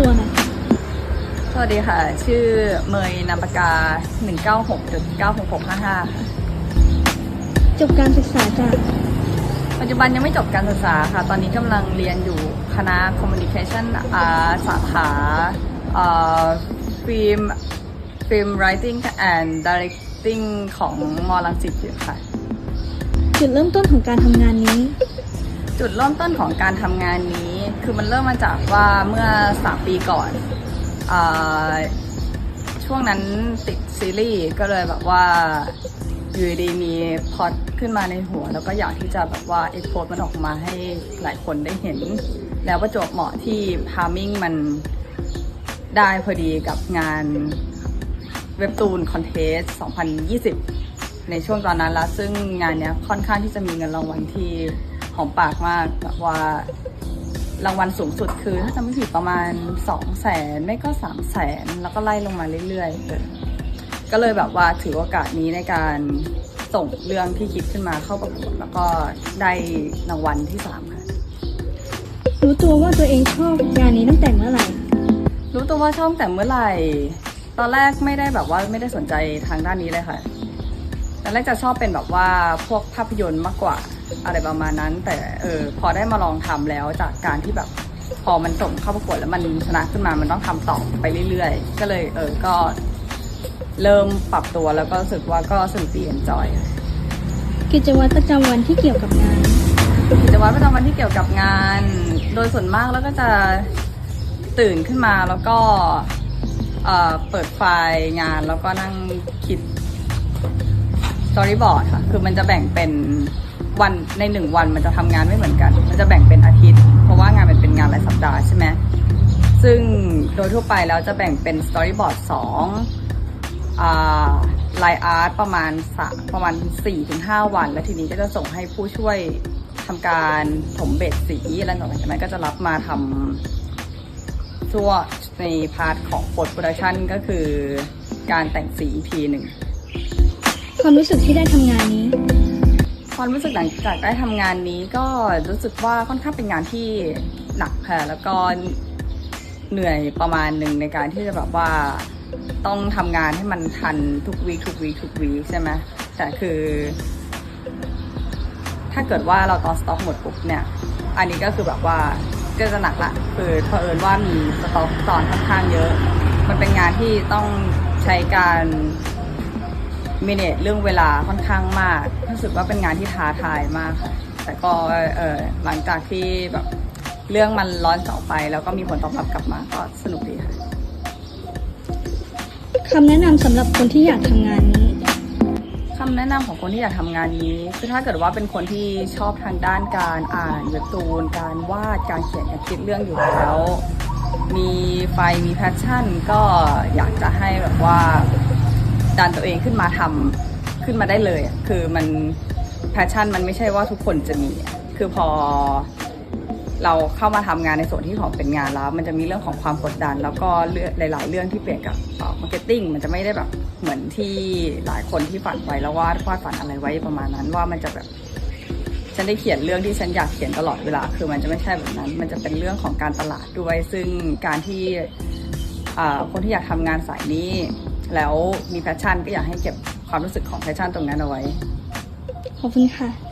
ตัวหน่อยค่ะสวัสดีค่ะ ชื่อเมยนามปากกา 196.96655ค่ะจบการศึกษาจากปัจจุบันยังไม่จบการศึกษาค่ะ ตอนนี้กำลังเรียนอยู่คณะ Communication Art สาขาฟิล์มฟิล์ม Writing and Directing ของมอลังสิตอยู่ค่ะ จุดเริ่มต้นของการทำงานนี้ จุดเริ่มต้นของการทำงานนี้ คือมันเริ่มมาจากว่าเมื่อ3ปีก่อนอช่วงนั้นติดซีรีส์ก็เลยแบบว่าอยู่ดีมีพอดขึ้นมาในหัว แล้วก็อยากที่จะแบบว่าเอ็กโพสมันออกมาให้หลายคนได้เห็น แล้วประจวบเหมาะที่พามิ่งมันได้พอดีกับงานเว็บตูนคอนเทส 2020 ในช่วงตอนนั้นแล้วซึ่งงานเนี้ยค่อนข้างที่จะมีเงินรางวัลที่หอมปากมากแบบว่า รางวัลสูงสุดคือถ้าจำไม่ผิดประมาณ2 0 0แสนไม่ก็3 0 0แสนแล้วก็ไล่ลงมาเรื่อยๆเออก็เลยแบบว่าถือโอกาสนี้ในการส่งเรื่องที่คิดขึ้นมาเข้าประกวดแล้วก็ได้รางวัลที่3ค่ะ รู้ตัวว่าตัวเองชอบงานนี้ตั้งแต่เมื่อไหร่ รู้ตัวว่าชอบแต่เมื่อไหร่ ตอนแรกไม่ได้แบบว่าไม่ได้สนใจทางด้านนี้เลยค่ะตอนแรกจะชอบเป็นแบบว่าพวกภาพยนตร์มากกว่า อะไรประมาณนั้น แต่เออพอได้มาลองทำแล้วจากการที่แบบพอมันส่งเข้าประกวดแล้วมันชนะขึ้นมามันต้องทำต่อไปเรื่อยๆ ก็เลยเออก็เริ่มปรับตัวแล้วก็รู้สึกว่าก็สนุกดีเอนจอยกิจวัตรประจำวันที่เกี่ยวกับงาน กิจวัตรประจำวันที่เกี่ยวกับงาน โดยส่วนมากแล้วก็จะตื่นขึ้นมาแล้วก็เอ่อเปิดไฟล์งานแล้วก็นั่งคิด storyboard ค่ะ คือมันจะแบ่งเป็นวันในหนึ่งวันมันจะทำงานไม่เหมือนกัน มันจะแบ่งเป็นอาทิตย์ เพราะว่างานมันเป็นงานรายสัปดาห์ใช่ไหมซึ่งโดยทั่วไปแล้วจะแบ่งเป็น storyboard สองอ่าไลน์อาร์ตประมาณสประมาณ 4-5 วัน แล้วทีนี้ก็จะส่งให้ผู้ช่วยทำการถมเบ็ดสี แล้วหลังจากนั้นก็จะรับมาทำช่วในพาร์ทของ post production ก็คือการแต่งสีอีกทีหนึ่ง ความรู้สึกที่ได้ทำงานนี้ ความรู้สึกหลังจากได้ทำงานนี้ก็รู้สึกว่าค่อนข้างเป็นงานที่หนักค่ะแล้วก็เหนื่อยประมาณหนึ่งในการที่จะแบบว่าต้องทำงานให้มันทันทุกวีทุกวีทุกวีใช่ไหมแต่คือ ถ้าเกิดว่าเราตอนสต็อกหมดปุ๊บเนี่ย อันนี้ก็คือแบบว่าก็จะหนักละคือเผอิญว่ามีสต็อกตอนค่อนข้างเยอะ มันเป็นงานที่ต้องใช้การ มิเนตเรื่องเวลาค่อนข้างมากรู้สึกว่าเป็นงานที่ท้าทายมากค่ะ แต่ก็เออหลังจากที่แบบเรื่องมันร้อนสองไป แล้วก็มีผลตอบรับกลับมาก็สนุกดีค่ะคำแนะนำสำหรับคนที่อยากทำงานนี้คำแนะนำของคนที่อยากทำงานนี้คือถ้าเกิดว่าเป็นคนที่ชอบทางด้านการอ่านเว็บตูนการวาดการเขียนการคิดเรื่องอยู่แล้ว มีไฟมีแพชชั่น ก็อยากจะให้แบบว่า ดันตัวเองขึ้นมาทำขึ้นมาได้เลย คือมันแพชชั่นมันไม่ใช่ว่าทุกคนจะมี คือพอเราเข้ามาทำงานในส่วนที่ของเป็นงานแล้ว มันจะมีเรื่องของความกดดัน แล้วก็เรื่อหลาย ๆ เรื่องที่เปลี่ยนกับมาร์เก็ตติ้งมันจะไม่ได้แบบเหมือนที่หลายคนที่ฝันไว้แล้วว่าวาดฝันอะไรไว้ประมาณนั้นว่ามันจะแบบฉันได้เขียนเรื่องที่ฉันอยากเขียนตลอดเวลา คือมันจะไม่ใช่แบบนั้น มันจะเป็นเรื่องของการตลาดด้วย ซึ่งการที่คนที่อยากทำงานสายนี้ แล้วมีแพชชั่นก็อยากให้เก็บความรู้สึกของแพชชั่นตรงนั้นเอาไว้ ขอบคุณค่ะ